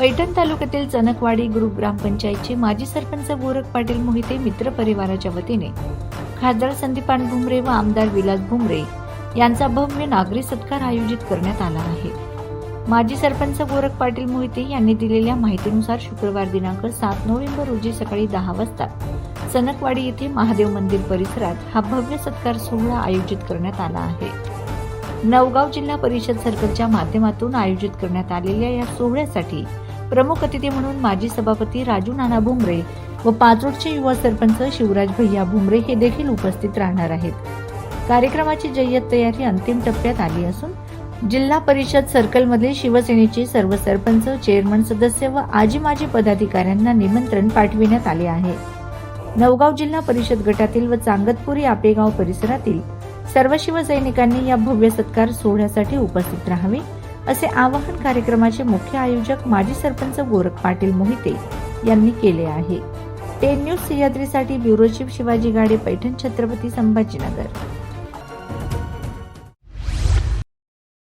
पैठण तालुक्यातील चनकवाडी ग्रुप ग्रामपंचायतचे माजी सरपंच गोरख पाटील मोहिते मित्र परिवाराच्या वतीने खासदार संदीपान भुमरे व आमदार विलास भुमरे यांचा भव्य नागरी सत्कार आयोजित करण्यात आला आहे. माजी सरपंच गोरख पाटील मोहिते यांनी दिलेल्या माहितीनुसार शुक्रवार दिनांक सात नोव्हेंबर रोजी सकाळी दहा वाजता चनकवाडी येथे महादेव मंदिर परिसरात हा भव्य सत्कार सोहळा आयोजित करण्यात आला आहे. नवगाव जिल्हा परिषद सर्कलच्या माध्यमातून आयोजित करण्यात आलेल्या या सोहळ्यासाठी प्रमुख अतिथी म्हणून माजी सभापती राजू नाना भुमरे व पाचोडचे युवा सरपंच शिवराज भैया भुमरे हे देखील उपस्थित राहणार आहेत. कार्यक्रमाची जय्यत तयारी अंतिम टप्प्यात आली असून जिल्हा परिषद सर्कलमधील शिवसेनेचे सर्व सरपंच चेअरमन सदस्य व आजी माजी पदाधिकाऱ्यांना निमंत्रण पाठविण्यात आले आहे. नवगाव जिल्हा परिषद गटातील व चांगतपुरी आपेगाव परिसरातील सर्व शिवसैनिकांनी या भव्य सत्कार सोहळ्यासाठी उपस्थित राहावे. असे आवाहन कार्यक्रमाचे मुख्य आयोजक माजी सरपंच गोरख पाटील मोहिते यांनी केले आहे. टेन न्यूज सह्याद्रीसाठी ब्युरो चीफ शिवाजी गाडे पैठण छत्रपती संभाजीनगर.